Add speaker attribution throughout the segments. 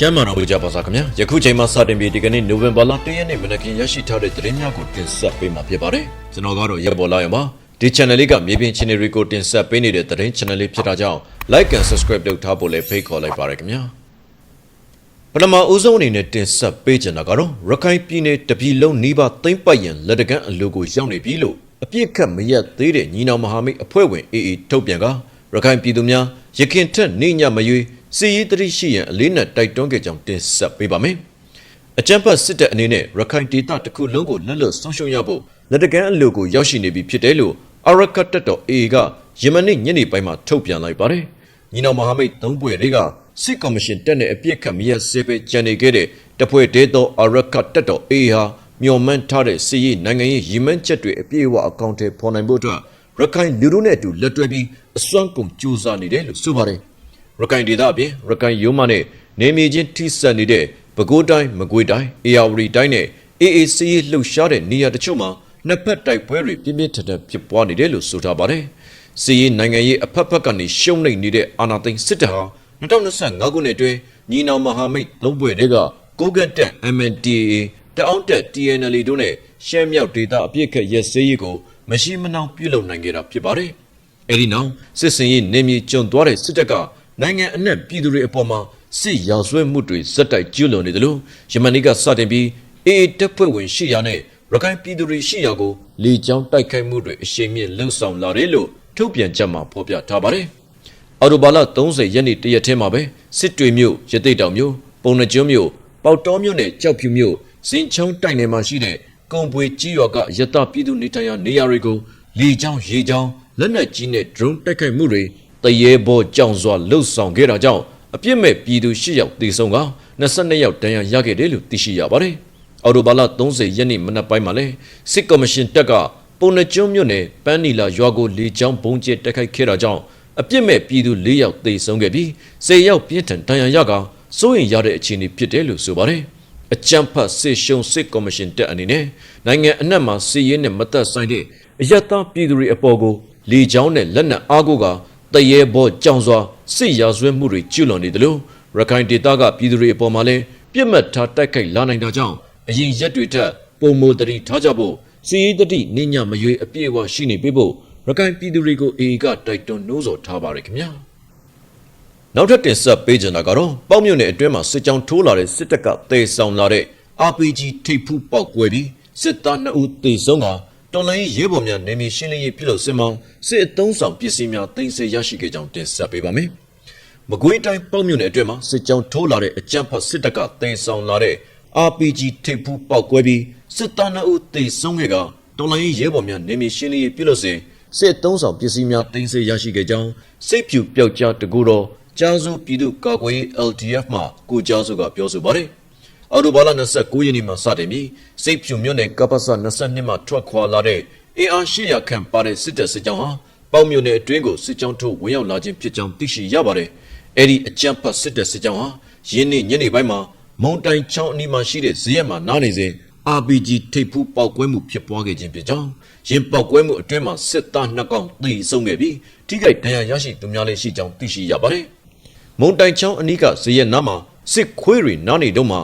Speaker 1: ကျမ်းမာတော်ကြပါစားခင်ဗျာယခုချိန်မှစတင်ပြီးဒီကနေ့နိုဝင်ဘာလ10ရက်နေ့မနက်ခင်းရရှိထားတဲ့သတင်းများကိုတင်ဆက်ပေးမှာဖြစ်ပါတယ်ကျွန်တော်ကတော့ရပ်ပေါ်လာရပါဒီ channel လေးကမြေပြင် channel တွေကိုတင်ဆက်ပေးနေတဲ့သတင်း channel လေးဖြစ်တာကြောင့် like and subscribe လုပ်ထားဖို့လည်းဖိတ်ခေါ်လိုက်ပါရခင်ဗျာပထမဦးဆုံးအနေနဲ့တင်ဆက်ပေးချင်တာကတော့ရခိုင်ပြည်နယ်တပြည်လုံးနှီးပါသိမ့်ပတ်ရန်လက်တကမ်းအလူကိုရောက်နေပြီလို့အပြစ်ခတ်မရက်သေးတဲ့ညီနောင်မဟာမိတ်အဖွဲ့ဝင် AA ထုတ်ပြန်ကရခိုင်ပြည်သူများရခင်ထက်နေညမရွေး စီရေးတရိရှိရန်အလေးနက်တိုက်တွန်းခဲ့ကြောင်းတင်ဆက်ပေးပါမယ်။အကြံဖတ်စစ်တပ်အနေနဲ့ရခိုင်ဒေသတစ်ခုလုံးကိုလက်လွတ်ဆုံးရှုံးရဖို့လက်တကမ်းအလူကိုရောက်ရှိနေပြီဖြစ်တယ်လို့အရကတ်တက်တော် AA ကယမနေ့ညနေပိုင်းမှာထုတ်ပြန်လိုက်ပါတယ်။ညီနောင်မဟာမိတ်သုံးဖွဲ့တွေကစစ်ကော်မရှင်တက်တဲ့အပြစ်ခတ်မရစေပဲကြံနေခဲ့တဲ့တဖွဲ့ဒေသောအရကတ်တက်တော် AA ဟာမျော်မှန်းထားတဲ့စီရေးနိုင်ငံရေးရည်မှန်းချက်တွေအပြည့်အဝအကောင့်ထဲပေါ်နိုင်ဖို့အတွက်ရခိုင်လူတို့နဲ့အတူလက်တွဲပြီးအစွမ်းကုန်ကြိုးစားနေတယ်လို့ဆိုပါတယ်။ ရခိုင်ဒေသအပြင်ရခိုင်ရိုးမနဲ့နေမြေချင်းထိစပ်နေတဲ့ပဲခူးတိုင်းမကွေးတိုင်းအေရဝတီတိုင်းနဲ့ AAC လှုပ်ရှားတဲ့နေရာတချို့မှာနှစ်ဖက်တိုက်ပွဲတွေပြင်းပြင်းထန်ထန်ဖြစ်ပွားနေတယ်လို့ဆိုထားပါတယ်။စီရေးနိုင်ငံရေးအဖက်ဖက်ကနေရှုံးနိမ့်နေတဲ့အာဏာသိမ်းစစ်တပ်ဟာ2025ခုနှစ်အတွင်းညီနောင်မဟာမိတ်သုံးဖွဲ့တွေကကိုကန့်တက် MNDAA တအောင်းတက် TNL တို့နဲ့ရှမ်းမြောက်ဒေသအပြစ်ခတ်ရက်စည်းရေးကိုမရှိမနှောင်ပြုလုပ်နိုင်ခဲ့တာဖြစ်ပါတယ်။အဲဒီနောက်စစ်စင်ရေးနေမြေကျုံသွားတဲ့စစ်တပ်က နိုင်ငံအနှံ့ပြည်သူတွေအပေါ်မှာစစ်ရာဇဝတ်မှုတွေဇက်တိုက်ကျူးလွန်နေတယ်လို့ယမန်နေ့ကစတင်ပြီးအေအေတပ်ဖွဲ့ဝင်ရှိရာနဲ့ရခိုင်ပြည်သူတွေရှိရာကိုလေကြောင်းတိုက်ခိုက်မှုတွေအရှိန်မြင့်လှုံ့ဆော်လာတယ်လို့ထုတ်ပြန်ချက်မှာဖော်ပြထားပါတယ်။အော်တိုဘာလ30ရက်နေ့တရက်ထဲမှာပဲစစ်တွေမြို့ရသိတ်တောင်မြို့ပုံနှကျွန်းမြို့ပေါတောမြို့နဲ့ကြောက်ဖြူမြို့စင်ချောင်းတိုက်နယ်မှာရှိတဲ့ကုံပွေကြီးရွာကရတပြည်သူနေထိုင်ရာနေရာတွေကိုလေကြောင်းရေကြောင်းလက်နက်ကြီးနဲ့ drone တိုက်ခိုက်မှုတွေ တရေဘောကြောင်စွာလှုပ်ဆောင်ခဲ့တာကြောင့်အပြစ်မဲ့ပြည်သူ၈ယောက်သေဆုံးက22ယောက်ဒဏ်ရာရခဲ့တယ်လို့သိရှိရပါတယ်။အော်တိုဘာလ30ရက်နေ့မနက်ပိုင်းမှာလဲစစ်ကော်မရှင်တပ်ကပုံနှကျွန်းမြို့နယ်ပန်းနီလာရွာကိုလေကြောင်းဘုံကျဲတိုက်ခိုက်ခဲ့တာကြောင့်အပြစ်မဲ့ပြည်သူ၄ယောက်သေဆုံးခဲ့ပြီး10ယောက်ပြင်းထန်ဒဏ်ရာရကစိုးရင်ရတဲ့အခြေအနေဖြစ်တယ်လို့ဆိုပါတယ်။အကြံဖတ်စစ်ရှုံစစ်ကော်မရှင်တက်အနေနဲ့နိုင်ငံအနှံ့မှာစီးရဲနဲ့မသက်ဆိုင်တဲ့အယက်သားပြည်သူတွေအပေါ်ကိုလေကြောင်းနဲ့လက်နက်အားကိုက တရေဘောကြောင်စွာစစ်ရာဇဝတ်မှုတွေကျူးလွန်နေတယ်လို့ရခိုင်ဒေသကပြည်သူတွေအပေါ်မှာလည်းပြစ်မှတ်ထားတိုက်ခိုက်လာနိုင်တာကြောင့်အရင်ရက်တွေထက်ပုံမတရီထားကြဖို့စီးရီးတတိနိညာမရွေအပြည့်အဝရှိနေပေးဖို့ရခိုင်ပြည်သူတွေကိုအေအေကတိုက်တွန်းနှိုးဆော်ထားပါရခင်ဗျာနောက်ထပ်တင်ဆက်ပေးကြတာကတော့ပေါ့မြုံနယ်အတွင်းမှာစစ်ကြောင်းထိုးလာတဲ့စစ်တပ်ကတေဆောင်လာတဲ့ RPG ထိပ်ဖူးပေါက်ကွဲပြီးစစ်သား2ဦးတေဆုံးက တော်လိုင်းရဲဘော်များနေမြေရှင်းလင်းရေးပြုလုပ်စင်မောင်းစစ်အုံဆောင်ပစ္စည်းများတင်ဆက်ရရှိခဲ့ကြောင်းတင်ဆက်ပေးပါမယ်။မကွေးတိုင်းပေါ့မြုံနယ်အတွင်းမှာစစ်ကြောင်းထိုးလာတဲ့အကြမ်းဖက်စစ်တပ်ကတေဆောင်လာတဲ့ RPG ထိပ်ဖူးပေါက်ကွဲပြီးစစ်သား2ဦးတေဆုံးခဲ့ကတော်လိုင်းရဲဘော်များနေမြေရှင်းလင်းရေးပြုလုပ်စဉ်စစ်အုံဆောင်ပစ္စည်းများတင်ဆက်ရရှိခဲ့ကြောင်းစိတ်ဖြူပျောက်ကြားတကူတော်ကြားစုပြည်သူ့ကာကွယ်ရေး LTF မှကိုကြားစုကပြောဆိုပါတယ်။ အော်တိုဘာလ29ရက်နေ့မှာစတင်ပြီးစိတ်ဖြူမြို့နယ်ကပ္ပစ22မှာထွက်ခွာလာတဲ့အင်အား800ခန့်ပါတဲ့စစ်တပ်စစ်ကြောင်းဟာပေါင်မြို့နယ်အတွင်းကိုစစ်ကြောင်းထိုးဝင်ရောက်လာခြင်းဖြစ်ကြောင်းသိရှိရပါတယ်။အဲဒီအကြမ်းဖက်စစ်တပ်စစ်ကြောင်းဟာယင်းနေ့ညနေပိုင်းမှာမုံတိုင်ချောင်းအနီးမှာရှိတဲ့ဇရက်မှာနားနေစဉ် RPG ထိပ်ဖူးပေါက်ကွဲမှုဖြစ်ပွားခဲ့ခြင်းဖြစ်ကြောင်းရင်ပေါက်ကွဲမှုအတွင်းမှာစစ်သားနှစ်ကောင်သေဆုံးခဲ့ပြီးထိခိုက်ဒဏ်ရာရရှိသူများလည်းရှိကြောင်းသိရှိရပါတယ်။မုံတိုင်ချောင်းအနီးကဇရက်နားမှာစစ်ခွေးတွေနားနေတော့မှ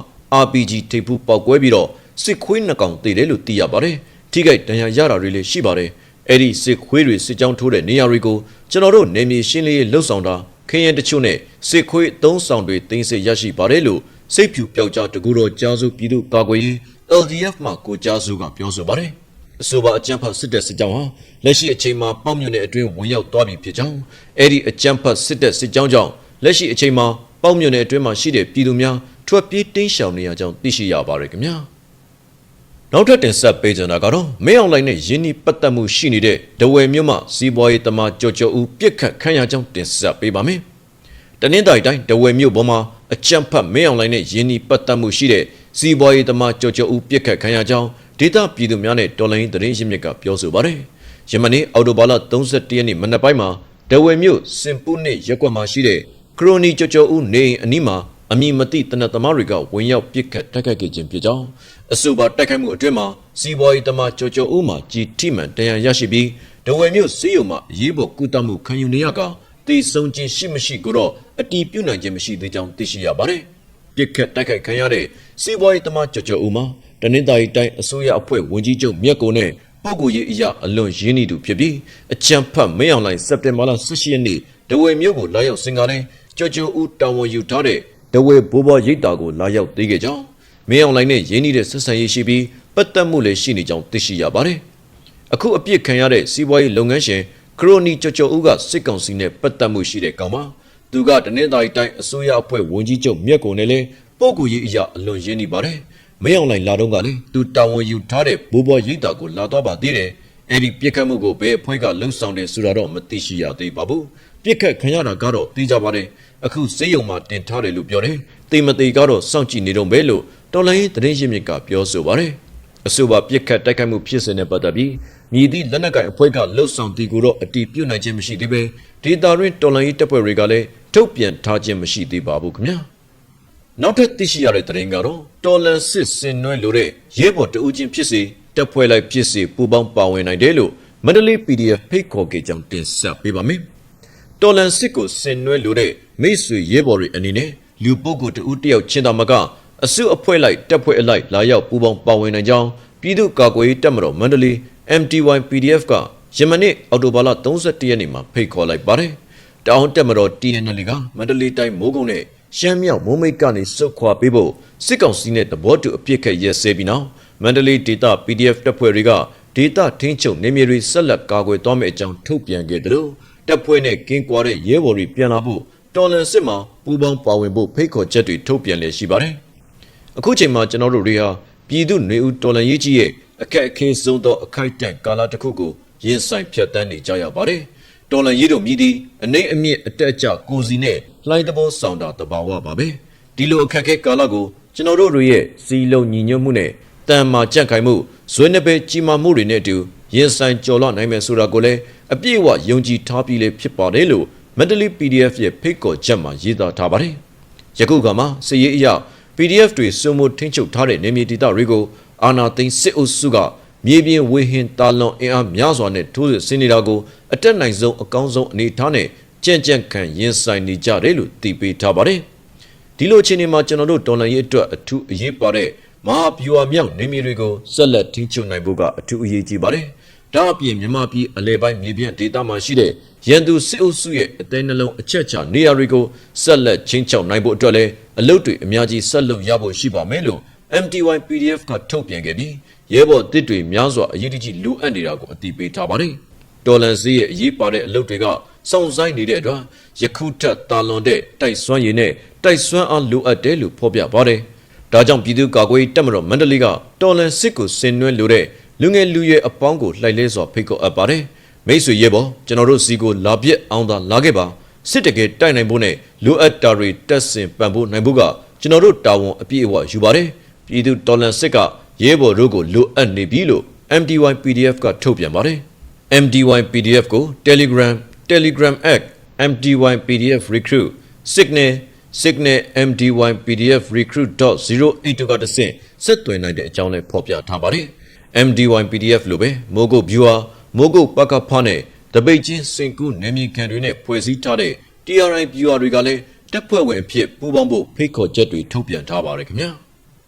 Speaker 1: RPG ထိပ်ဖူးပေါက်ကွဲပြီးတော့စစ်ခွေးနှစ်ကောင်သေတယ်လို့သိရပါတယ်။ထိခိုက်ဒဏ်ရာရတာတွေလည်းရှိပါတယ်။အဲ့ဒီစစ်ခွေးတွေစစ်ကြောင်းထိုးတဲ့နေရာတွေကိုကျွန်တော်တို့နေမြေရှင်းလင်းရေးလှုပ်ဆောင်တာခရင်တချို့နဲ့စစ်ခွေးအုံဆောင်တွေတင်ဆက်ရရှိပါတယ်လို့စိတ်ဖြူပျောက်ကြားတကူတော်ကြားစုပြည်သူ့ကာကွယ်ရေး LDF မှကိုကြားစုကပြောဆိုပါတယ်။အဆိုပါအကြမ်းဖက်စစ်တပ်စစ်ကြောင်းဟာလက်ရှိအချိန်မှာပေါ့မြွနယ်အတွင်းဝင်ရောက်သွားပြီဖြစ်ကြောင်းအဲ့ဒီအကြမ်းဖက်စစ်တပ်စစ်ကြောင်းကြောင့်လက်ရှိအချိန်မှာပေါ့မြွနယ်အတွင်းမှာရှိတဲ့ပြည်သူများ ထွက်ပြေးတင်းရှောင်နေရကြောင်းသိရှိရပါတယ်ခင်ဗျာ။နောက်ထပ်တင်ဆက်ပေးကြတာကတော့မင်းအောင်လိုင်းနဲ့ယင်းနီပတ်သက်မှုရှိနေတဲ့ဒဝယ်မြို့မှာစီးပွားရေးတမကြော်ကြော်ဦးပြစ်ခတ်ခံရကြောင်းတင်ဆက်ပေးပါမယ်။တနင်္သာရီတိုင်းဒဝယ်မြို့ပေါ်မှာအကြမ်းဖက်မင်းအောင်လိုင်းနဲ့ယင်းနီပတ်သက်မှုရှိတဲ့စီးပွားရေးတမကြော်ကြော်ဦးပြစ်ခတ်ခံရကြောင်းဒေသပြည်သူများနဲ့တော်လိုင်းသတင်းရင်းမြစ်ကပြောဆိုပါတယ်။ယမနေ့အော်တိုဘာလ31ရက်နေ့မနက်ပိုင်းမှာဒဝယ်မြို့စင်ပုနှစ်ရက်ကွက်မှာရှိတဲ့ခရိုနီကြော်ကြော်ဦးနေအိမ်အနီးမှာ အမည်မသိတနတ်သမားတွေကဝင်ရောက်ပစ်ခတ်တိုက်ခိုက်ခဲ့ခြင်းဖြစ်ကြောင်းအဆိုပါတိုက်ခိုက်မှုအတွင်းမှာစီးပွားရေးသမားကြော်ကြော်ဦးမှာကြီးထိမှန်တရားရရှိပြီးဒဝယ်မြို့စီးရုံမှာအရေးပေါ်ကုသမှုခံယူနေရကတည်ဆုံခြင်းရှိမရှိကိုတော့အတီးပြုတ်နိုင်ခြင်းမရှိသေးကြောင်းသိရှိရပါတယ်။ပြစ်ခတ်တိုက်ခိုက်ခံရတဲ့စီးပွားရေးသမားကြော်ကြော်ဦးမှာတနင်္သာရီတိုင်းအစိုးရအဖွဲ့ဝန်ကြီးချုပ်မြက်ကိုနဲ့ပုဂ္ဂိုလ်ရေးအရာအလွန်ရင်းနှီးသူဖြစ်ပြီးအကြံဖတ်မင်းအောင်လှိုင်စက်တင်ဘာလ18ရက်နေ့ဒဝယ်မြို့ကိုလာရောက်စင်ကာတဲ့ကြော်ကြော်ဦးတာဝန်ယူထားတဲ့ ဒဝယ်ဘိုးဘွားရိတ်တာကိုလာရောက်သိခဲ့ကြောင်းမင်းအောင်လှိုင်နဲ့ရင်းနှီးတဲ့ဆက်ဆံရေးရှိပြီးပတ်သက်မှုလည်းရှိနေကြောင်းသိရှိရပါတယ်။အခုအပြစ်ခံရတဲ့စီးပွားရေးလုပ်ငန်းရှင်ခရိုနီကျော်ကျော်ဦးကစစ်ကောင်စီနဲ့ပတ်သက်မှုရှိတဲ့ကောင်မသူကတနင်္သာရီတိုင်းအစိုးရအဖွဲ့ဝန်ကြီးချုပ်မြက်ကုန်နဲ့လည်းပုံကူရေးအရာအလွန်ရင်းနေပါတယ်မင်းအောင်လှိုင်လာတော့ကလည်းသူတာဝန်ယူထားတဲ့ဘိုးဘွားရိတ်တာကိုလာတော့ပါသေးတယ်အဲ့ဒီပြစ်ခတ်မှုကိုဘယ်အဖွဲ့ကလှုံ့ဆော်တယ်ဆိုတာတော့မသိရှိရသေးပါဘူးပြစ်ခတ်ခံရတာကတော့သိကြပါတယ် အခုစေယုံမှာတင်ထားတယ်လို့ပြောတယ်တိမ်မတိကတော့စောင့်ကြည့်နေတော့ပဲလို့တော်လိုင်းရေးသတင်းရင်းမြစ်ကပြောဆိုပါတယ်အဆိုပါပြစ်ခတ်တိုက်ခိုက်မှုဖြစ်စဉ်နဲ့ပတ်သက်ပြီးမြည်သည့်လက်နက်ကိုင်အဖွဲ့ကလှုပ်ဆောင်တီကိုတော့အတီးပြုတ်နိုင်ခြင်းမရှိသေးပဲဒေတာရင်းတော်လန်ရေးတပ်ဖွဲ့တွေကလည်းထုတ်ပြန်ထားခြင်းမရှိသေးပါဘူးခင်ဗျာနောက်ထပ်သိရှိရတဲ့သတင်းကတော့တော်လန်စစ်စင်နွဲလို့တဲ့ရဲဘော်တဦးချင်းဖြစ်စေတပ်ဖွဲ့လိုက်ဖြစ်စေပူးပေါင်းပါဝင်နိုင်တယ်လို့မန္တလေး PDF ဖိတ်ခေါ်ခဲ့ကြောင်းတင်ဆက်ပေးပါမယ် တော်လန်စစ်ကိုစင်နွဲလို့တဲ့မိတ်ဆွေရဲဘော်တွေအနေနဲ့လူပုဂ္ဂိုလ်တဦးတစ်ယောက်ချင်းသာမကအစုအဖွဲ့လိုက်တပ်ဖွဲ့အလိုက်လာရောက်ပူးပေါင်းပါဝင်နိုင်ကြောင်းပြည်သူ့ကာကွယ်ရေးတပ်မတော်မန္တလေး MTY PDF ကယမနေ့အော်တိုဘာလ31ရက်နေ့မှာဖိတ်ခေါ်လိုက်ပါတယ်။တောင်တပ်မတော် TNL ကမန္တလေးတိုင်းမိုးကုတ်နဲ့ရှမ်းမြောက်မိုးမိတ်ကနေစုခွာပေးဖို့စစ်ကောင်စီနဲ့တဘောတူအပြစ်ခတ်ရက်စဲပြီးနောက်မန္တလေးဒေသ PDF တပ်ဖွဲ့တွေကဒေသထင်းချုပ်နေမြေတွေဆက်လက်ကာကွယ်သွားမယ့်အကြောင်းထုတ်ပြန်ခဲ့တယ်လို့ တပ်ဖွဲ့နဲ့ကင်းကွာတဲ့ရဲဘော်တွေပြန်လာဖို့တော်လန်စစ်မှာပူးပေါင်းပါဝင်ဖို့ဖိတ်ခေါ်ချက်တွေထုတ်ပြန်လည်ရှိပါတယ်။အခုချိန်မှာကျွန်တော်တို့တွေဟာပြည်သူနေဦးတော်လန်ရေးကြီးရဲ့အခက်အခဲဆုံးသောအခိုက်အတန့်ကာလတစ်ခုကိုရင်ဆိုင်ဖြတ်တန်းနေကြရပါတယ်။တော်လန်ရေးတို့မြည်သည်အနေအမြင့်အတက်အကျကိုစီနဲ့လှိုင်းတဘောဆောင်တာတဘာဝပါပဲ။ဒီလိုအခက်အခဲကာလကိုကျွန်တော်တို့တွေရဲ့စီလုံးညီညွတ်မှုနဲ့တန်မာကြန့်ခိုင်မှုဇွဲနှပဲကြီးမာမှုတွေနဲ့အတူရင်ဆိုင်ကြော်လွှတ်နိုင်မယ်ဆိုတာကိုလည်း အပြည့်အဝယုံကြည်ထားပြီးလေဖြစ်ပါတယ်လို့မန္တလေး PDF ရဲ့ဖိတ်ခေါ်ချက်မှာရေးသားထားပါတယ်။ယခုကမှစည်ရေးအရ PDF တွေစုံမထိန်းချုပ်ထားတဲ့နေမြေဒေသတွေကိုအာနာသိန်းစစ်အုပ်စုကမြေပြင်ဝေဟင်တာလွန်အင်အားများစွာနဲ့ထိုးစစ်ဆင်နေတာကိုအတက်နိုင်ဆုံးအကောင်းဆုံးအနေအထားနဲ့ကြံ့ကြံ့ခံရင်ဆိုင်နေကြတယ်လို့သိပေးထားပါတယ်။ဒီလိုအခြေအနေမှာကျွန်တော်တို့တော်လှန်ရေးအတွက်အထူးအရေးပါတဲ့မဟာဗျူဟာမြောက်နေမြေတွေကိုဆက်လက်ထိန်းချုပ်နိုင်ဖို့ကအထူးအရေးကြီးပါတယ်။ ဒါအပြင်မြန်မာပြည်အလဲပိုင်းမြေပြန့်ဒေသမှာရှိတဲ့ရန်သူစစ်အုပ်စုရဲ့အသေးနှလုံးအချက်ချနေရာတွေကိုဆက်လက်ချင်းချောက်နိုင်ဖို့အတွက်လည်းအလုပ်တွေအများကြီးဆက်လုပ်ရဖို့ရှိပါမယ်လို့ MTY PDF ကထုတ်ပြန်ခဲ့ပြီးရဲဘော်တစ်တွေများစွာအရေးတကြီးလိုအပ်နေတာကိုအသိပေးထားပါတယ်။တော်လန်စီရဲ့အရေးပါတဲ့အလုပ်တွေကစောင့်ဆိုင်နေတဲ့အတွက်ယခုထက်တာလွန်တဲ့တိုက်စွမ်းရည်နဲ့တိုက်စွမ်းအားလိုအပ်တယ်လို့ဖော်ပြပါတယ်။ဒါကြောင့်ပြည်သူ့ကာကွယ်ရေးတပ်မတော်မန္တလေးကတော်လန်စစ်ကိုဆင်နွှဲလိုတဲ့ လူငယ်လူရွယ်အပေါင်းကိုလှိုက်လဲစွာဖိတ်ခေါ်အပ်ပါတယ်။မိတ်ဆွေရဲဘော်ကျွန်တော်တို့စီကိုလာပြက်အောင်သာလာခဲ့ပါစစ်တကယ်တိုက်နိုင်ဖို့နဲ့လိုအပ်တာတွေတက်ဆင်ပံ့ပိုးနိုင်ဖို့ကကျွန်တော်တို့တာဝန်အပြည့်အဝယူပါတယ်။ပြည်သူတော်လန်စစ်ကရဲဘော်တို့ကိုလိုအပ်နေပြီလို့ MDY PDF ကထုတ်ပြန်ပါတယ်။ MDY PDF ကို Telegram Telegram app MDY PDF recruit signal signal MDY PDF recruit.08 ကတဆင့်ဆက်သွယ်နိုင်တဲ့အကြောင်းလည်းဖော်ပြထားပါတယ်။ MDY PDF လို့ပဲမိုးကုတ် viewer မိုးကုတ်ပကဖနဲ့တပိတ်ချင်းစင်ကူးနယ်မြေခံတွေနဲ့ဖွဲ့စည်းထားတဲ့ TRI viewer တွေကလည်းတပ်ဖွဲ့ဝင်အဖြစ်ပူးပေါင်းဖို့ဖိတ်ခေါ်ချက်တွေထုတ်ပြန်ထားပါတယ်ခင်ဗျာ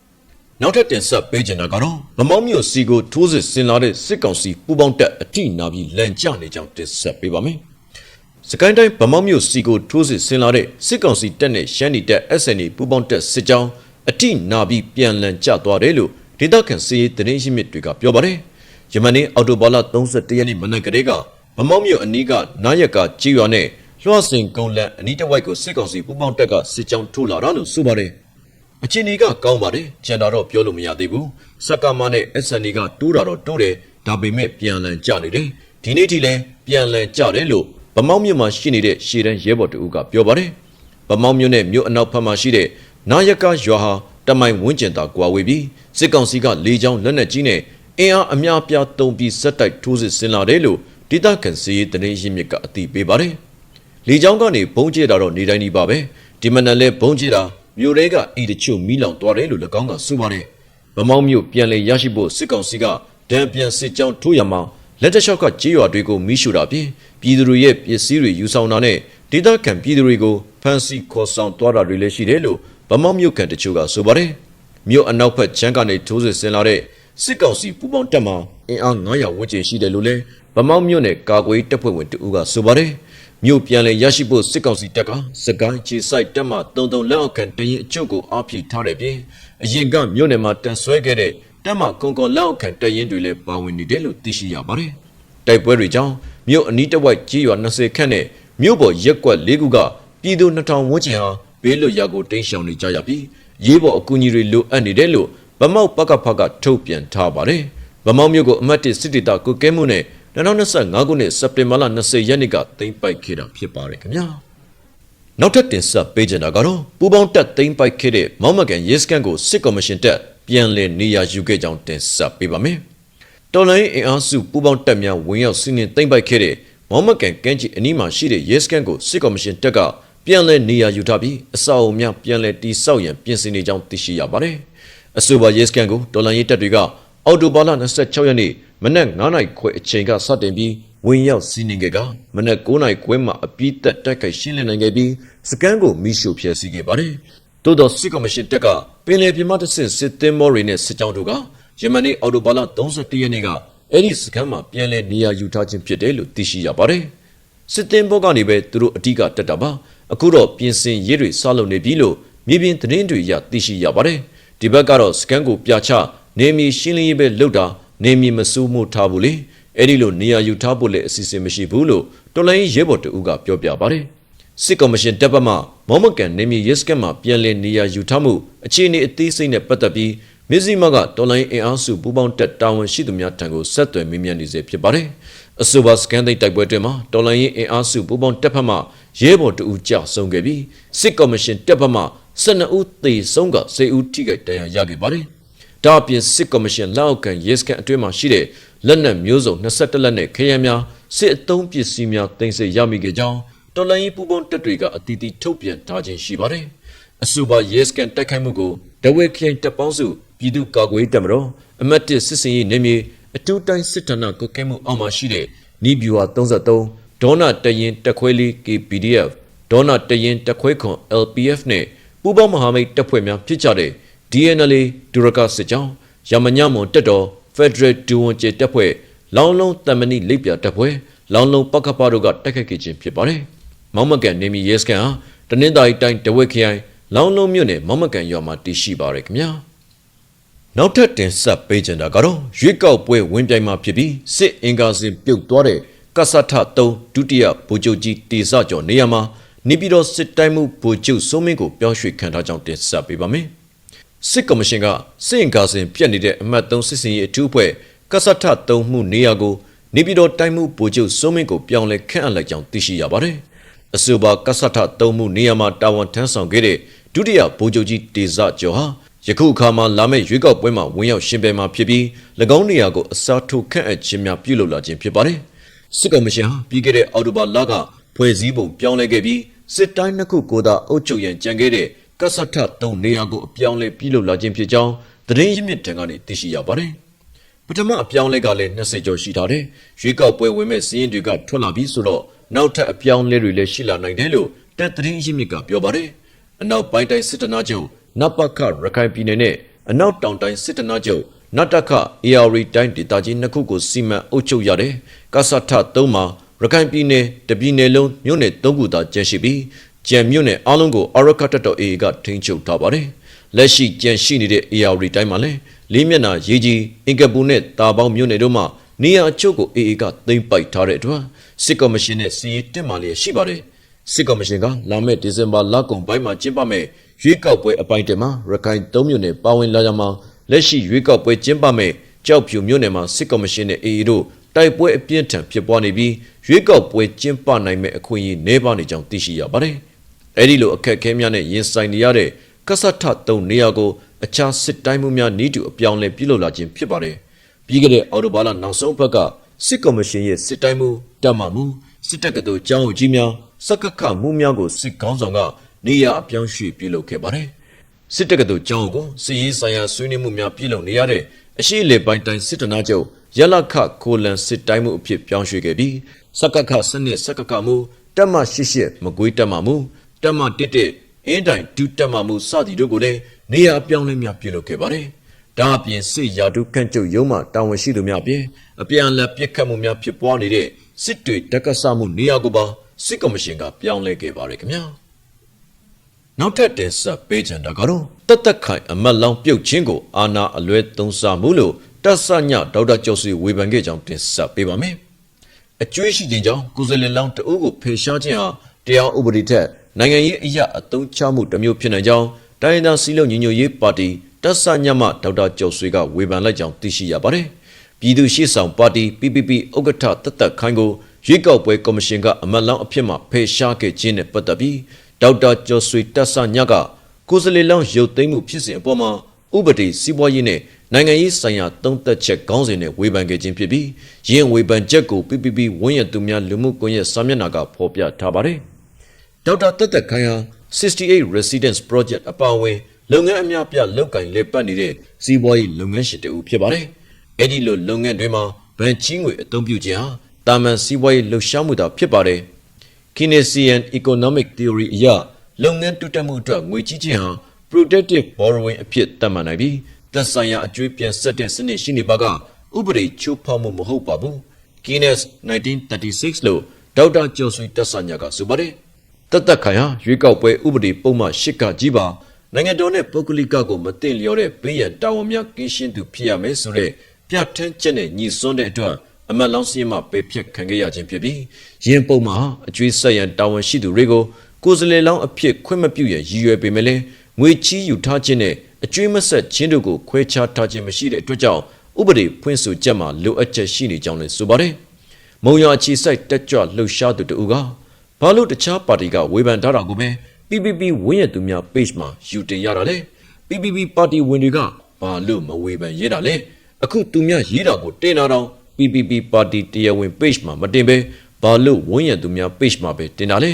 Speaker 1: ။နောက်ထပ်တင်ဆက်ပေးချင်တာကတော့ဗမောင်းမြို့စီကိုထိုးစစ်ဆင်လာတဲ့စစ်ကောင်စီပူးပေါင်းတပ်အထိနာပြီးလန်ကျနေကြောင်းတင်ဆက်ပေးပါမယ်။စကိုင်းတိုင်းဗမောင်းမြို့စီကိုထိုးစစ်ဆင်လာတဲ့စစ်ကောင်စီတပ်နဲ့ရှမ်းနီတပ် SNA ပူးပေါင်းတပ်စစ်ကြောင်းအထိနာပြီးပြန်လန်ကျသွားတယ်လို့ ဒေသခံစီးရေးသတင်းရင်းမြစ်တွေကပြောပါတယ်။ယမနေ့အော်တိုဘာလ31ရက်နေ့မနက်ကလေးကဗမောင်းမြို့အနီးကနားရက်ကကြီးရွာနဲ့လွှတ်စင်ကုန်းလန်အနီးတစ်ဝိုက်ကိုစစ်ကောင်စီပူးပေါင်းတပ်ကစစ်ကြောင်းထိုးလာတာလို့ဆိုပါတယ်။အချင်းဒီကကောင်းပါတယ်ကျန်တာတော့ပြောလို့မရသေးဘူး။စက္ကမနဲ့ SNA ကတိုးတာတော့တိုးတယ်ဒါပေမဲ့ပြန်လန်ကျနေတယ်။ဒီနေ့ထိလည်းပြန်လန်ကျတယ်လို့ဗမောင်းမြို့မှာရှိနေတဲ့ရှေတန်းရဲဘော်တူကပြောပါတယ်။ဗမောင်းမြို့နဲ့မြို့အနောက်ဘက်မှာရှိတဲ့နာယကရွာဟာ တမိုင်ဝန်းကျင်သာကွာဝေးပြီးစစ်ကောင်စီကလေကြောင်းလက်နက်ကြီးနဲ့အင်အားအများပြားတုံပြီးဇက်တိုက်ထိုးစစ်ဆင်လာတယ်လို့ဒေသခံစီးရေးသတင်းရင်းမြစ်ကအသိပေးပါတယ်။လေကြောင်းကနေဘုံကျဲတာတော့နေတိုင်းဒီပါပဲဒီမနက်လဲဘုံကျဲတာမြို့တွေကအိမ်တချို့မီးလောင်သွားတယ်လို့၎င်းကဆိုပါတယ်။ဗမောင်းမြို့ပြန်လည်ရရှိဖို့စစ်ကောင်စီကဒဏ်ပြန်စစ်ကြောင်းထိုးရမှာလက်တလျှောက်ကကြေးရွာတွေကိုမီးရှို့တာပြင်ပြည်သူတွေရဲ့ပစ္စည်းတွေယူဆောင်တာနဲ့ဒေသခံပြည်သူတွေကိုဖမ်းဆီးခေါ်ဆောင်သွားတာတွေလည်းရှိတယ်လို့ ဗဗမောက်မြို့ကန်တချို့ကဆိုပါတယ်မြို့အနောက်ဘက်ချမ်းကနေထိုးစစ်ဆင်လာတဲ့စစ်ကောင်စီပူးပေါင်းတပ်မှအင်အား900ဝန်းကျင်ရှိတယ်လို့လဲဗမောက်မြို့နယ်ကာကွယ်တပ်ဖွဲ့ဝင်တဦးကဆိုပါတယ်မြို့ပြန်လည်ရရှိဖို့စစ်ကောင်စီတပ်ကစကိုင်းခြေဆိုင်တပ်မှတုံတုံလက်အောက်ခံတရင်အကျုပ်ကိုအားဖြည့်ထားတယ်ပြင်အရင်ကမြို့နယ်မှာတန်ဆွဲခဲ့တဲ့တပ်မှကွန်ကွန်လက်အောက်ခံတရင်တွေလည်းပါဝင်နေတယ်လို့သိရှိရပါတယ်တိုက်ပွဲတွေကြောင့်မြို့အနီးတစ်ဝိုက်ကြီးရွာ20ခန့်နဲ့မြို့ပေါ်ရက်ကွက်၄ခုကပြည်သူ2000ဝန်းကျင်ဟာ ဘေးလွတ်ရာကိုတိမ်းရှောင်နေကြရပြီးရေးပေါ်အကူအညီတွေလိုအပ်နေတယ်လို့ဗမောက်ပကဖကထုတ်ပြန်ထားပါတယ်ဗမောက်မြို့ကိုအမတ်တစ်စစ်တေတာကုကဲမှုနဲ့2025ခုနှစ်စက်တင်ဘာလ20ရက်နေ့ကသိမ်းပိုက်ခဲ့တာဖြစ်ပါတယ်ခင်ဗျာနောက်ထပ်တင်ဆက်ပေးကြတာကတော့ပူပေါင်းတက်သိမ်းပိုက်ခဲ့တဲ့မောင်မကန်ရဲစခန်းကိုစစ်ကော်မရှင်တက်ပြန်လည်နေရာယူခဲ့ကြောင်းတင်ဆက်ပေးပါမယ်တော်လိုင်းအင်အားစုပူပေါင်းတက်များဝင်ရောက်စီးနင်းသိမ်းပိုက်ခဲ့တဲ့မောင်မကန်ကမ်းခြေအနီးမှာရှိတဲ့ရဲစခန်းကိုစစ်ကော်မရှင်တက်က ပြန်လည်နေရာယူထားပြီးအဆောက်အအုံများပြန်လည်တည်ဆောက်ရန်ပြင်ဆင်နေကြောင်းသိရှိရပါတယ်။အဆိုပါရဲစခန်းကိုတော်လိုင်းရေးတပ်တွေကအော်တိုဘာလ26ရက်နေ့မနက်9:00နာရီခွဲအချိန်ကစတင်ပြီးဝင်ရောက်စီးနင်းခဲ့ကမနက်9:00နာရီခွဲမှာအပြည့်တက်တိုက်ခိုက်ရှင်းလင်းနိုင်ခဲ့ပြီးစကန်ကိုမိရှုဖျက်ဆီးခဲ့ပါတယ်။သို့သောစစ်ကော်မရှင်တက်ကပင်လယ်ပြင်မှတဆင့်စစ်သင်းမောတွေနဲ့စစ်ကြောင်းတို့ကယမနေ့အော်တိုဘာလ31ရက်နေ့ကအဲ့ဒီစကန်မှာပြန်လည်နေရာယူထားခြင်းဖြစ်တယ်လို့သိရှိရပါတယ်။စစ်တင်ဘောကနေပဲသူတို့အတိကတက်တာပါ အခုတော့ပြင်ဆင်ရေးတွေစလုပ်နေပြီလို့မြေပြင်သတင်းတွေရသိရှိရပါတယ်ဒီဘက်ကတော့စကန်ကိုပြချနေမီရှင်းလင်းရေးပဲလုပ်တာနေမီမစိုးမှုထားဘူးလေအဲ့ဒီလိုနေရာယူထားဖို့လည်းအစီအစဉ်မရှိဘူးလို့တော်လိုင်းရဲဘော်တဦးကပြောပြပါတယ်စစ်ကော်မရှင်တပ်ပတ်မှမောမကန်နေမီရဲစကန်မှာပြန်လည်နေရာယူထားမှုအခြေအနေအသေးစိတ်နဲ့ပတ်သက်ပြီးမစ္စည်းမကတော်လိုင်းအင်အားစုပူးပေါင်းတပ်တာဝန်ရှိသူများထံကိုဆက်သွယ်မေးမြန်းနေစေဖြစ်ပါတယ်အဆိုပါစကန်သိတိုက်ပွဲတွင်မှာတော်လိုင်းရင်အင်အားစုပူးပေါင်းတပ်ဖက်မှ ရဲဘော်တဦးကြာဆုံးခဲ့ပြီးစစ်ကော်မရှင်တပ်ဖက်မှ12ဦးသေဆုံးက10ဦးထိခိုက်ဒဏ်ရာရခဲ့ပါတယ်။ဒါအပြင်စစ်ကော်မရှင်လက်အောက်ခံရဲစခန်းအတွင်းမှာရှိတဲ့လက်နက်မျိုးစုံ22လက်နဲ့ခရမ်းများစစ်အုံပစ္စည်းများတင်ဆက်ရမိခဲ့ကြောင်းတော်လိုင်းရင်ပူးပေါင်းတပ်တွေကအတီးတီထုတ်ပြန်ထားခြင်းရှိပါတယ်။အဆိုပါရဲစခန်းတိုက်ခိုက်မှုကိုဒဝဲခရိုင်တပ်ပေါင်းစုပြည်သူ့ကာကွယ်တပ်မတော်အမတ်တစ်စစ်စင်ရေးနေမြေအထူးတိုင်းစစ်ဌာနကုတ်ကဲမှုအောက်မှာရှိတဲ့နီးဗျူဟာ33 ဒေါနာတရင်တက်ခွဲလေး KPDF ဒေါနာတရင်တက်ခွဲခွန် LPF နဲ့ပူးပေါင်းမဟာမိတ်တပ်ဖွဲ့များဖြစ်ကြတဲ့ DNL ဒူရကစစ်ကြောင်းရမညမွန်တက်တော် Federal ဒူဝန်ကျတပ်ဖွဲ့လောင်းလုံးတမဏိလိပ်ပြတပ်ဖွဲ့လောင်းလုံးပကပတို့ကတိုက်ခိုက်ခဲ့ခြင်းဖြစ်ပါတယ်။မောင်မကန်နေမီရဲစကန်ဟာတနင်္သာရီတိုင်းတဝက်ခရိုင်လောင်းလုံးမြို့နယ်မောင်မကန်ရွာမှာတည်ရှိပါရယ်ခင်ဗျာ။နောက်ထပ်တင်ဆက်ပေးကြတာကတော့ရွေးကောက်ပွဲဝင်ပြိုင်မှာဖြစ်ပြီးစစ်အင်ကာစင်ပြုတ်သွားတဲ့ ကဆထ3ဒုတိယဗိုလ်ချုပ်ကြီးတေစကျော်နေရာမှာနေပြည်တော်စစ်တိုင်းမှုဗိုလ်ချုပ်စိုးမင်းကိုပြောင်းရွှေ့ခံထားကြောင်းတင်ဆက်ပေးပါမယ်။စစ်ကော်မရှင်ကစစ်အင်ကာစင်ပြတ်နေတဲ့အမှတ်3စစ်စင်ရေးအထူးအဖွဲ့ကဆထ3မှုနေရာကိုနေပြည်တော်တိုင်းမှုဗိုလ်ချုပ်စိုးမင်းကိုပြောင်းလဲခန့်အပ်လိုက်ကြောင်းသိရှိရပါတယ်။အဆိုပါကဆထ3မှုနေရာမှာတာဝန်ထမ်းဆောင်ခဲ့တဲ့ဒုတိယဗိုလ်ချုပ်ကြီးတေစကျော်ဟာယခုအခါမှာလာမယ့်ရွေးကောက်ပွဲမှာဝင်ရောက်ရှင်ပြိုင်မှာဖြစ်ပြီး၎င်းနေရာကိုအစားထိုးခန့်အပ်ခြင်းများပြုလုပ်လာခြင်းဖြစ်ပါတယ်။ စစ်ကော်မရှင်ဟာပြီးခဲ့တဲ့အော်တိုဘာလကဖွဲ့စည်းပုံပြောင်းလဲခဲ့ပြီးစစ်တိုင်းနှစ်ခုကိုသာအုပ်ချုပ်ရန်ကြံခဲ့တဲ့ကဆထ3နေရာကိုအပြောင်းလဲပြုလုပ်လာခြင်းဖြစ်ကြောင်းသတင်းရင်းမြစ်ထံကနေသိရှိရပါတယ်။ပထမအပြောင်းလဲကလည်း20ကျော်ရှိထားတယ်။ရွေးကောက်ပွဲဝင်မဲ့စီးရင်တွေကထွက်လာပြီးဆိုတော့နောက်ထပ်အပြောင်းလဲတွေလည်းရှိလာနိုင်တယ်လို့တပ်သတင်းရင်းမြစ်ကပြောပါတယ်။အနောက်ပိုင်းတိုင်းစစ်တနာချုပ်နပခရခိုင်ပြည်နယ်နဲ့အနောက်တောင်တိုင်းစစ်တနာချုပ် နတခ AR တိုင်းဒေသကြီးနှစ်ခုကိုစီမံအုပ်ချုပ်ရတဲ့ကဆထ3မှာရခိုင်ပြည်နယ်တပြည်နယ်လုံးမြို့နယ်3ခုသာကျန်ရှိပြီးကြံမြို့နယ်အားလုံးကိုအရကတတော် AA ကထိန်းချုပ်ထားပါတယ်။လက်ရှိကြံရှိနေတဲ့ AR တိုင်းမှာလည်းလေးမျက်နှာရေးကြီးအင်ကပူနဲ့တာပေါင်းမြို့နယ်တို့မှာနေရာအချို့ကို AA ကသိမ်းပိုက်ထားတဲ့အတွက်စစ်ကော်မရှင်နဲ့စီရေးတက်မှလည်းရှိပါတယ်။စစ်ကော်မရှင်ကလာမယ့်ဒီဇင်ဘာလကုန်ပိုင်းမှာကျင်းပမယ့်ရွေးကောက်ပွဲအပိုင်းတင်မှာရခိုင်၃မြို့နယ်ပါဝင်လာကြမှာ လက်ရှိရွေးကောက်ပွဲကျင်းပမဲ့ကြောက်ဖြူမြို့နယ်မှာစစ်ကော်မရှင်နဲ့ AA တို့တိုက်ပွဲအပြင်းထန်ဖြစ်ပွားနေပြီးရွေးကောက်ပွဲကျင်းပနိုင်မဲ့အခွင့်အရေးနှဲပါနေကြောင်းသိရှိရပါတယ်။အဲဒီလိုအခက်အခဲများနဲ့ရင်ဆိုင်နေရတဲ့ကဆထ၃နေရာကိုအခြားစစ်တိုင်းမှုများနီးတူအပြောင်းလဲပြုလုပ်လာခြင်းဖြစ်ပါတယ်။ပြီးခဲ့တဲ့အော်တိုဘာလနောက်ဆုံးဘက်ကစစ်ကော်မရှင်ရဲ့စစ်တိုင်းမှုတပ်မှမှုစစ်တပ်ကတော်ကျောင်းကြီးများစက္ကခမှုများကိုစစ်ကောင်းဆောင်ကနေရအပြောင်းရွှေ့ပြုလုပ်ခဲ့ပါတယ်။ စစ်တပ်ကတော်ကျောင်းကိုစီရေးဆိုင်ရာဆွေးနွေးမှုများပြုလုပ်နေရတဲ့အရှိလေပိုင်းတိုင်းစစ်တနာချုပ်ရလခကိုလန်စစ်တိုင်းမှုအဖြစ်ပြောင်းရွှေ့ခဲ့ပြီးစက္ကခစနစ်စက္ကခမှုတက်မ88မကွေးတက်မမှုတက်မ11အင်းတိုင်ဒုတက်မှမှုစသည်တို့ကိုလည်းနေရာအပြောင်းလဲများပြုလုပ်ခဲ့ပါတယ်။ဒါအပြင်စစ်ရာထူးခန့်ချုပ်ရုံးမှတာဝန်ရှိသူများအပြင်အပြန်အလှန်ပြစ်ခတ်မှုများဖြစ်ပွားနေတဲ့စစ်တွေတက္ကသမှုနေရာကိုပါစစ်ကော်မရှင်ကပြောင်းလဲခဲ့ပါတယ်ခင်ဗျာ။ နောက်ထပ်တင်ဆက်ပေးချင်တာကတော့တသက်ခိုင်အမတ်လောင်းပြုတ်ချင်းကိုအာနာအလွဲသုံးစားမှုလို့တပ်ဆညဒေါက်တာကျော်စီဝေဖန်ခဲ့ကြောင်းတင်ဆက်ပေးပါမယ်။အကျွေးရှိခြင်းကြောင့်ကုဇလင်လောင်းတအုပ်ကိုဖေရှားခြင်းဟာတရားဥပဒေထက်နိုင်ငံရေးအရာအသုံးချမှုတစ်မျိုးဖြစ်နိုင်ကြောင်းတိုင်းဒေသစည်းလုံးညီညွတ်ရေးပါတီတပ်ဆညမဒေါက်တာကျော်ဆွေကဝေဖန်လိုက်ကြောင်းသိရှိရပါတယ်။ပြည်သူ့ရှေ့ဆောင်ပါတီ PPP ဥက္ကဋ္ဌတသက်ခိုင်ကိုရွေးကောက်ပွဲကော်မရှင်ကအမတ်လောင်းအဖြစ်မှဖေရှားခဲ့ခြင်းနဲ့ပတ်သက်ပြီး ဒေါက်တာကျော်ဆွေတပ်ဆညကကိုယ်စလေလောင်းရုပ်သိမ်းမှုဖြစ်စဉ်အပေါ်မှာဥပဒေစီးပွားရေးနဲ့နိုင်ငံရေးဆိုင်ရာသုံးသက်ချက်ခေါင်းစဉ်နဲ့ဝေဖန်ခဲ့ခြင်းဖြစ်ပြီးရင်းဝေဖန်ချက်ကို PPP ဝန်းရသူများလူမှုကွန်ရက်စာမျက်နှာကဖော်ပြထားပါတယ်။ဒေါက်တာတက်တက်ခိုင်ဟာ68 Residence Project အပါအဝင်လုပ်ငန်းအများပြလုပ်ကင်လက်ပတ်နေတဲ့စီးပွားရေးလုပ်ငန်းရှင်တဦးဖြစ်ပါတယ်။အဲ့ဒီလိုလုပ်ငန်းတွေမှာဗန်ချင်းငွေအသုံးပြုခြင်းဟာတာမန်စီးပွားရေးလှုပ်ရှားမှုသာဖြစ်ပါတယ်။ Keynesian Economic Theory အရလုပ်ငန်းတိုးတက်မှုအတွက်ငွေကြီးခြင်းဟာ productive borrowing အဖြစ်သတ်မှတ်နိုင်ပြီးသက်ဆိုင်ရာအကျွေးပြန်ဆက်တဲ့စနစ်ရှိနေပါကဥပဒေချိုးဖောက်မှုမဟုတ်ပါဘူး။ Keynes 1936လို့ဒေါက်တာကျော်ဆွေတက်ဆညာကဆိုပါတယ်။တသက်ခိုင်ဟာရွေးကောက်ပွဲဥပဒေပုံမှန်၈ကကြီးပါနိုင်ငံတော်နဲ့ပုဂ္ဂလိကကိုမတင်လျော်တဲ့ဘေးရန်တာဝန်များကင်းရှင်းသူဖြစ်ရမယ်ဆိုတဲ့ပြဋ္ဌာန်းချက်နဲ့ညီစွန်းတဲ့အတွက် အမတ်လောင်းစီရင်မှပေဖြတ်ခံခဲ့ရခြင်းဖြစ်ပြီးယင်းပုံမှာအကျွေးဆက်ရန်တာဝန်ရှိသူတွေကိုကိုယ်စလေလောင်းအဖြစ်ခွင့်မပြုရန်ရည်ရွယ်ပေမဲ့လည်းငွေချီးယူထားခြင်းနဲ့အကျွေးမဆက်ခြင်းတို့ကိုခွဲခြားထားခြင်းမရှိတဲ့အတွက်ကြောင့်ဥပဒေဖွင့်ဆိုချက်မှာလိုအပ်ချက်ရှိနေကြောင်းလည်းဆိုပါတယ်။မုံရအချီဆိုင်တက်ကြွလှုပ်ရှားသူတူကဘာလို့တခြားပါတီကဝေဖန်ထားတာကိုပဲ PPP ဝင်းရသူများ page မှာယူတင်ရတာလေ PPP ပါတီဝင်တွေကဘာလို့မဝေဖန်ရေးတာလဲအခုသူများရေးတာကိုတင်တာတော့ PPP ပါတီတရားဝင် page မှာမတင်ပဲဘာလို့ဝင်းရသူများ page မှာပဲတင်တာလဲ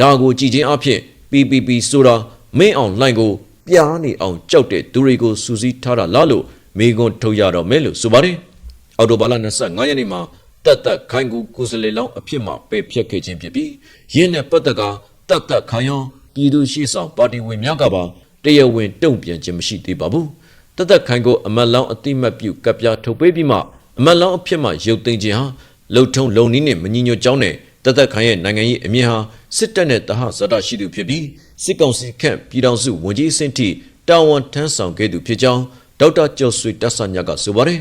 Speaker 1: ဒါကိုကြည်ချင်းအဖြစ် PPP ဆိုတာမင်းအောင်လှိုင်ကိုပြားနေအောင်ကြောက်တဲ့သူတွေကိုစူးစီးထားတာလားလို့မေကွန်းထုတ်ရတော့မယ်လို့ဆိုပါတယ်အော်တိုဘာလ25ရက်နေ့မှာတက်တက်ခိုင်ကူကိုစလေလောင်းအဖြစ်မှပယ်ဖြတ်ခဲ့ခြင်းဖြစ်ပြီးရင်းနဲ့ပတ်သက်ကတက်တက်ခိုင်ရောပြည်သူရှိဆောင်ပါတီဝင်များကပါတရားဝင်တုံ့ပြန်ခြင်းမရှိသေးပါဘူးတက်တက်ခိုင်ကိုအမတ်လောင်းအတိမတ်ပြုကပ်ပြားထုတ်ပေးပြီးမှ အမတ်လောင်းအဖြစ်မှရုပ်သိမ်းခြင်းဟာလုံထုံလုံနည်းနဲ့မညီညွတ်ကြောင်းနဲ့တက်တက်ခိုင်ရဲ့နိုင်ငံရေးအမြင်ဟာစစ်တပ်နဲ့တဟဇာတာရှိသူဖြစ်ပြီးစစ်ကောင်စီခန့်ပြည်ထောင်စုဝန်ကြီးအဆင့်ထိတာဝန်ထမ်းဆောင်ခဲ့သူဖြစ်ကြောင်းဒေါက်တာကျော်ဆွေတက်ဆညကဆိုပါတယ်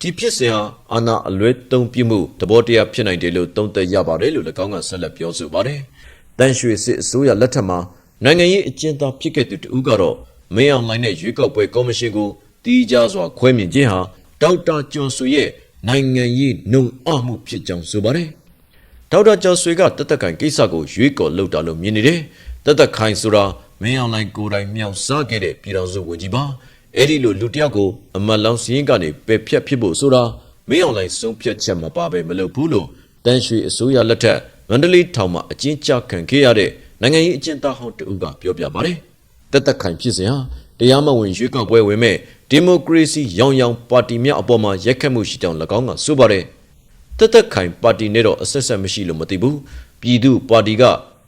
Speaker 1: ဒီဖြစ်စဉ်ဟာအာဏာအလွဲသုံးပြမှုသဘောတရားဖြစ်နိုင်တယ်လို့သုံးသပ်ရပါတယ်လို့၎င်းကဆက်လက်ပြောဆိုပါတယ်။တန်ရွှေစစ်အစိုးရလက်ထက်မှာနိုင်ငံရေးအကျဉ်းသားဖြစ်ခဲ့သူတူကတော့မင်းအောင်လှိုင်နဲ့ရွေးကောက်ပွဲကော်မရှင်ကိုတီးခြားစွာခွဲမြင်ခြင်းဟာ ဒေါက်တာကျော်ဆွေရဲ့နိုင်ငံရေးနှုံအမှုဖြစ်ကြောင်းဆိုပါတယ်။ဒေါက်တာကျော်ဆွေကတသက်ခိုင်ကိစ္စကိုရွေးကော်လုပ်တာလို့မြင်နေတယ်။တသက်ခိုင်ဆိုတာမင်းအောင်လှိုင်ကိုယ်တိုင်မြောက်စားခဲ့တဲ့ပြည်တော်စုဝန်ကြီးပါ။အဲ့ဒီလိုလူတယောက်ကိုအမတ်လောင်းစည်းကနေပယ်ဖြတ်ဖြစ်ဖို့ဆိုတာမင်းအောင်လှိုင်ဆုံးဖြတ်ချက်မပါပဲမလုပ်ဘူးလို့တန်ရွှေအစိုးရလက်ထက်မန္တလေးထောင်မှာအကျဉ်းချခံခဲ့ရတဲ့နိုင်ငံရေးအကျဉ်းသားဟောင်းတဦးကပြောပြပါတယ်။တက်တက်ခိုင်ဖြစ်စဉ်ဟာတရားမဝင်ရွေးကောက်ပွဲဝင်မဲ့ ဒီမိုကရေစီရောင်ရောင်ပါတီများအပေါ်မှာရက်ခတ်မှုရှိကြောင်း၎င်းကဆိုပါတယ်။တက်တက်ခိုင်ပါတီနဲ့တော့အဆက်ဆက်မရှိလို့မသိဘူး။ပြည်သူပါတီက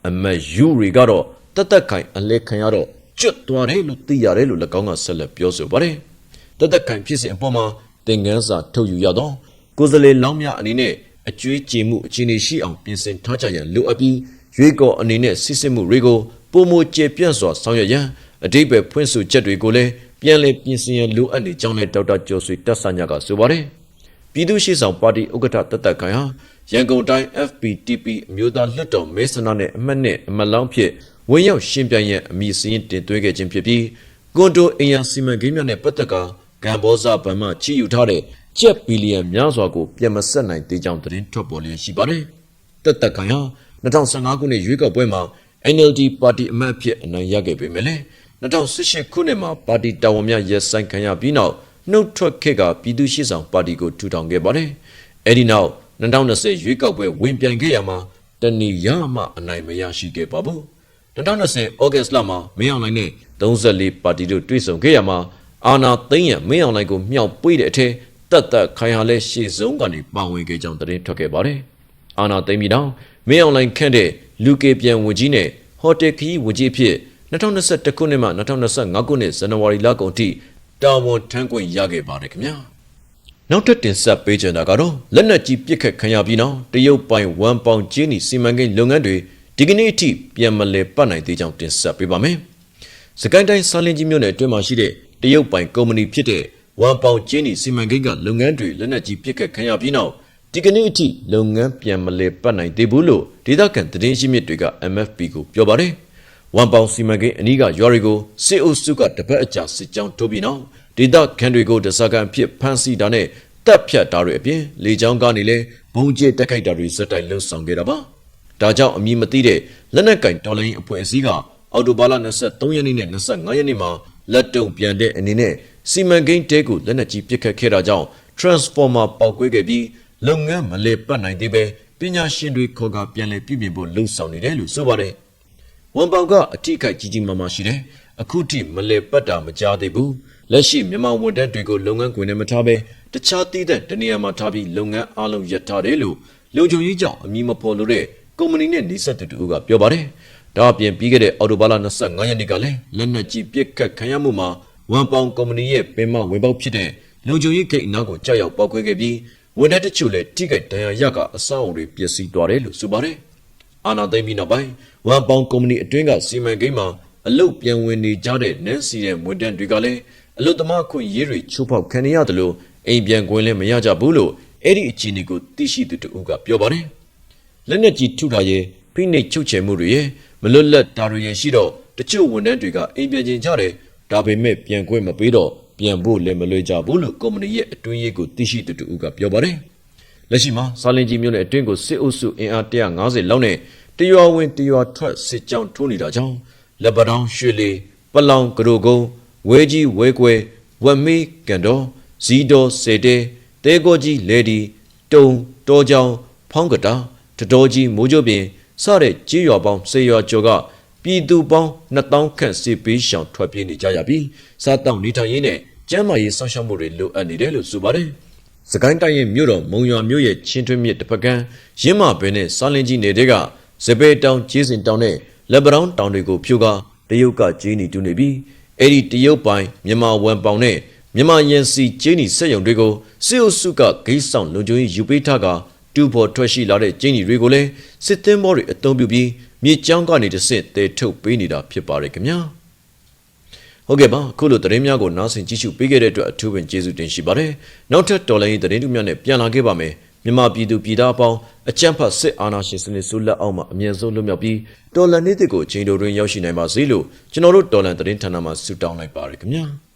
Speaker 1: အမတ်ယူတွေကတော့တက်တက်ခိုင်အလဲခံရတော့ကျွတ်သွားတယ်လို့သိရတယ်လို့၎င်းကဆက်လက်ပြောဆိုပါတယ်။တသက်ခိုင်ဖြစ်စဉ်အပေါ်မှာသင်ခန်းစာထုတ်ယူရတော့ကိုယ်စလေလောင်းများအနေနဲ့အကျွေးကြေမှုအခြေအနေရှိအောင်ပြင်ဆင်ထားကြရန်လိုအပ်ပြီးရွေးကော်အနေနဲ့စစ်စစ်မှုတွေကိုပုံမကျေပြန့်စွာဆောင်ရွက်ရန်အတိတ်ပဲဖွင့်ဆိုချက်တွေကိုလည်း ပြန်လည်ပြင်ဆင်ရန်လိုအပ်နေကြောင်းလည်းဒေါက်တာကျော်ဆွေတက်ဆညာကဆိုပါတယ်။ပြည်သူ့ရှေ့ဆောင်ပါတီဥက္ကဋ္ဌတသက်ခိုင်ဟာရန်ကုန်တိုင်း FPTP အမျိုးသားလွှတ်တော်မဲဆန္ဒနယ်အမှတ်နဲ့အမတ်လောင်းဖြစ်ဝင်ရောက်ရှင်းပြရန်အမိစင်းတင်သွင်းခဲ့ခြင်းဖြစ်ပြီးကွန်ဒိုအင်ယာစီမံကိန်းများနဲ့ပတ်သက်ကာကမ်ဘောဇဗန်မှချီယူထားတဲ့ကျပ်ဘီလီယံများစွာကိုပြန်မဆက်နိုင်သေးကြောင်းသတင်းထွက်ပေါ်လျက်ရှိပါတယ်။တက်တက်ကန်ဟာ2015ခုနှစ်ရွေးကောက်ပွဲမှာ NLD ပါတီအမတ်အဖြစ်အနိုင်ရခဲ့ပေမဲ့လည်း 2018ခုနှစ်မှာပါတီတာဝန်များရပ်ဆိုင်းခံရပြီးနောက်နှုတ်ထွက်ခဲ့ကပြည်သူ့ရှေ့ဆောင်ပါတီကိုထူထောင်ခဲ့ပါတယ်။အဲဒီနောက်2020ရွေးကောက်ပွဲဝင်ပြိုင်ခဲ့ရမှာတဏီရမှအနိုင်မရရှိခဲ့ပါဘူး။2020ဩဂတ်စ်လမှာမင်းအောင်လှိုင်နဲ့34ပါတီတို့တွေ့ဆုံခဲ့ရမှာအာနာသိန်းရမင်းအောင်လှိုင်ကိုမြောက်ပွေးတဲ့အထက်တက်တက်ခိုင်ဟာလဲရှေ့ဆုံးကနေပါဝင်ခဲ့ကြောင်းသတင်းထွက်ခဲ့ပါတယ်။အာနာသိန်းပြီးတော့မင်းအောင်လှိုင်ခန့်တဲ့လူကေပြန်ဝင်ကြီးနဲ့ဟိုတယ်ခီးဝင်ကြီးဖြစ် 2021ခုနှစ်မှ2025ခုနှစ်ဇန်နဝါရီလကုန်ထိတာဝန်ထမ်းခွင့်ရခဲ့ပါတယ်ခင်ဗျာနောက်ထပ်တင်ဆက်ပေးချင်တာကတော့လက်နက်ကြီးပစ်ခတ်ခံရပြီးနောက်တရုတ်ပိုင်ဝမ်ပေါင်ကျင်းနီစီမံကိန်းလုပ်ငန်းတွေဒီကနေ့အထိပြန်မလဲပတ်နိုင်သေးကြောင်းတင်ဆက်ပေးပါမယ်စကိုင်းတိုင်းစာလင်းကြီးမြို့နယ်အတွင်းမှာရှိတဲ့တရုတ်ပိုင်ကုမ္ပဏီဖြစ်တဲ့ဝမ်ပေါင်ကျင်းနီစီမံကိန်းကလုပ်ငန်းတွေလက်နက်ကြီးပစ်ခတ်ခံရပြီးနောက်ဒီကနေ့အထိလုပ်ငန်းပြန်မလဲပတ်နိုင်သေးဘူးလို့ဒေသခံသတင်းရှိမြစ်တွေက MFP ကိုပြောပါတယ်။ ဝမ်ပေါင်စီမံကိန်းအနီးကရွာတွေကိုစစ်အုပ်စုကတပတ်အကြာစစ်ကြောင်းထိုးပြီးနောက်ဒေသခံတွေကိုတစားကန်ဖြစ်ဖမ်းဆီးတာနဲ့တပ်ဖြတ်တာတွေအပြင်လေကြောင်းကနေလည်းဘုံကျဲတက်ခိုက်တာတွေစက်တိုင်လှုပ်ဆောင်ခဲ့တာပါ။ဒါကြောင့်အမည်မသိတဲ့လက်နက်ကင်တော်လိုင်းအဖွဲ့အစည်းကအော်တိုဘာလ23ရက်နေ့နဲ့25ရက်နေ့မှာလက်တုံပြန်တဲ့အနေနဲ့စီမံကိန်းတဲကိုလက်နက်ကြီးပစ်ခတ်ခဲ့တာကြောင့် transformer ပေါက်ကွဲခဲ့ပြီးလုပ်ငန်းမလဲပတ်နိုင်သေးပဲပညာရှင်တွေခေါ်ကပြန်လဲပြည်ပြင်ဖို့လှုံ့ဆော်နေတယ်လို့ဆိုပါတယ်။ ဝန်ပေါင်ကအထိခိုက်ကြီးကြီးမားမားရှိတယ်။အခုထိမလဲပတ်တာမကြားသေးဘူး။လက်ရှိမြန်မာဝန်ထမ်းတွေကိုလုပ်ငန်းခွင်နဲ့မထားဘဲတခြားတည်တဲ့တနေရာမှာထားပြီးလုပ်ငန်းအလုံးရပ်ထားတယ်လို့လုံခြုံရေးကြောင့်အမည်မဖော်လို့တဲ့ကုမ္ပဏီနဲ့နှိစက်တူကပြောပါတယ်။ဒါအပြင်ပြီးခဲ့တဲ့အော်တိုဘာလ25ရက်နေ့ကလည်းလက်နက်ကြီးပစ်ခတ်ခံရမှုမှာဝန်ပေါင်ကုမ္ပဏီရဲ့ပင်မဝင်ပေါက်ဖြစ်တဲ့လုံခြုံရေးဂိတ်အနောက်ကိုကြောက်ရောက်ပောက်ခွဲခဲ့ပြီးဝန်ထမ်းတချို့လည်းထိခိုက်ဒဏ်ရာရကအဆောက်အုံတွေပျက်စီးသွားတယ်လို့ဆိုပါတယ်။ အာနာသိမ့်ပြီးနောက်ပိုင်းဝန်ပေါင်ကုမ္ပဏီအတွင်းကစီမံကိန်းမှာအလုတ်ပြန်ဝင်နေကြတဲ့နန်းစီတဲ့ဝန်ထမ်းတွေကလည်းအလုတ်သမားခွင့်ရေးတွေချိုးဖောက်ခံရရတယ်လို့အိမ်ပြန်ခွင့်လည်းမရကြဘူးလို့အဲ့ဒီအခြေအနေကိုသိရှိသူတဦးကပြောပါတယ်။လက်နက်ကြီးထုထားရဲ့ဖိနှိပ်ချုပ်ချယ်မှုတွေရဲ့မလွတ်လပ်တာတွေရဲ့ရှိတော့တချို့ဝန်ထမ်းတွေကအိမ်ပြန်ကျင်ကြတယ်ဒါပေမဲ့ပြန်ခွင့်မပေးတော့ပြန်ဖို့လည်းမလွယ်ကြဘူးလို့ကုမ္ပဏီရဲ့အတွင်းရေးကိုသိရှိသူတူကပြောပါတယ်။ လက်ရှိမှာစာလင်ကြီးမြို့နယ်အတွင်းကိုစစ်အုပ်စုအင်အား150လောက်နဲ့တရွာဝင်တရွာထွက်စစ်ကြောင်းထိုးနေတာကြောင့်လက်ပတောင်းရွှေလီပလောင်ကရိုကုန်းဝဲကြီးဝဲကွဲဝက်မေးကန်တော်ဇီတော်စေတဲတဲကိုကြီးလေဒီတုံတောချောင်းဖောင်းကတာတတော်ကြီးမိုးကြိုးပြင်စတဲ့ကြီးရွာပေါင်းစေရွာကျော်ကပြည်သူပေါင်း2000ခန့်စစ်ပေးရှောင်ထွက်ပြေးနေကြရပြီးစားတောက်နေထိုင်ရေးနဲ့ကျန်းမာရေးစောင့်ရှောက်မှုတွေလိုအပ်နေတယ်လို့ဆိုပါတယ်။ စကိုင်းတိုင်းရဲ့မြို့တော်မုံရွာမြို့ရဲ့ချင်းတွင်းမြစ်တစ်ဖက်ကမ်းရင်းမပင်နဲ့စာလင်ကြီးနယ်ကစပယ်တောင်ကျေးစင်တောင်နဲ့လက်ပတောင်းတောင်တွေကိုဖြိုကာတရုတ်ကကျေးနီတူနေပြီးအဲ့ဒီတရုတ်ပိုင်မြန်မာဝန်ပေါင်နဲ့မြန်မာယန်စီကျေးနီစက်ရုံတွေကိုစစ်အုပ်စုကဂိတ်ဆောင်လုံခြုံရေးယူပေးထားကတူဖို့ထွက်ရှိလာတဲ့ကျေးနီတွေကိုလည်းစစ်သင်းဘောတွေအုံပြုပြီးမြေကြောင်းကနေတစ်ဆင့်တဲထုတ်ပေးနေတာဖြစ်ပါတယ်ခင်ဗျာ ဟုတ်ကဲ့ပါအခုလိုသတင်းများကိုနားဆင်ကြည့်ရှုပေးခဲ့တဲ့အတွက်အထူးပင်ကျေးဇူးတင်ရှိပါတယ်နောက်ထပ်တော်လိုင်းသတင်းတူများနဲ့ပြန်လာခဲ့ပါမယ်မြန်မာပြည်သူပြည်သားအပေါင်းအကြမ်းဖက်စစ်အာဏာရှင်စနစ်ဆိုးလက်အောက်မှာအမြင့်ဆုံးလွတ်မြောက်ပြီးတော်လန်နေ့တွေကိုချိန်တိုတွင်ရောက်ရှိနိုင်ပါစေလို့ကျွန်တော်တို့တော်လန်သတင်းဌာနမှဆုတောင်းလိုက်ပါရခင်ဗျာ